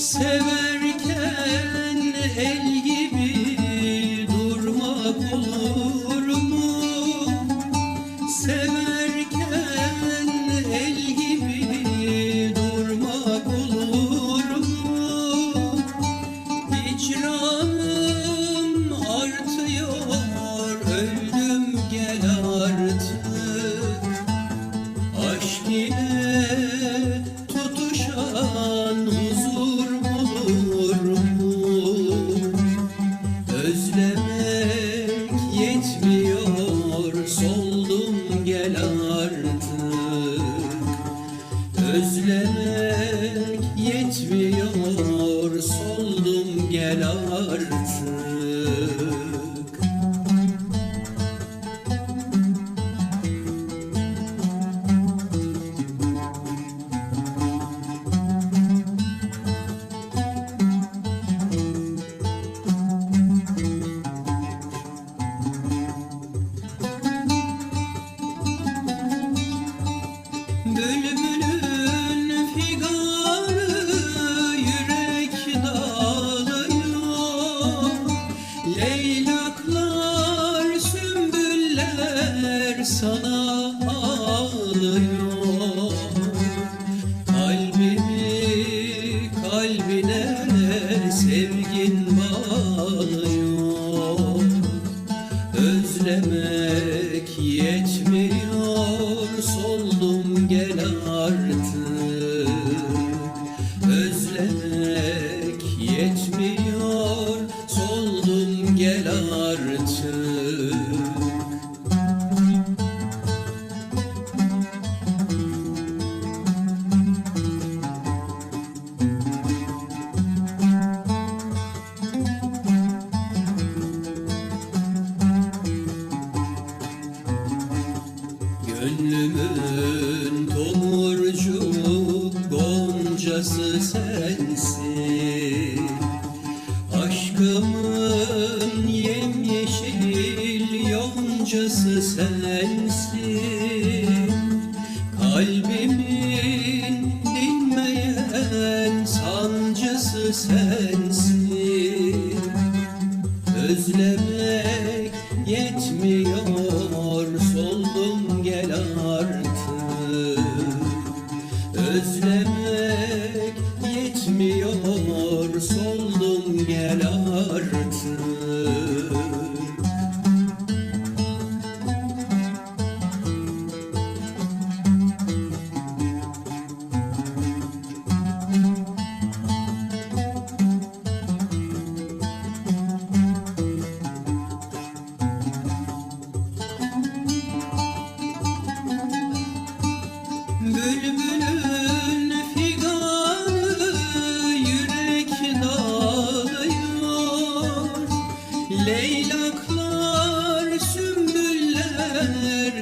Severken el gibi durmak olur mu? Severken el gibi durmak olur mu? Hicranım artıyor, öldüm gel artık Aşk Özlemek yetmiyor, soldum gel artık sana ağlıyor. Kalbimi kalbine sevgin bağlıyor. Özlemek yetmiyor soldum gel artık. Özlemek yetmiyor soldum gel artık Gönlümün tomurcuk goncası sensin. Aşkımın yemyeşil yoncası sensin Özlemek yetmiyor soldum gel artık. Bülbülün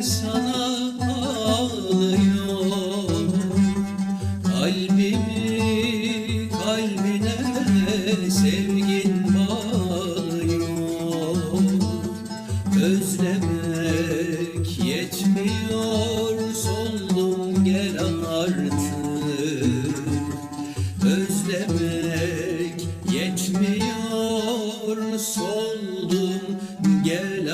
sana ağlıyor. Kalbimi kalbine sevgin bağlıyor. Özlemek yetmiyor soldum gel artık. Özlemek yetmiyor soldum gel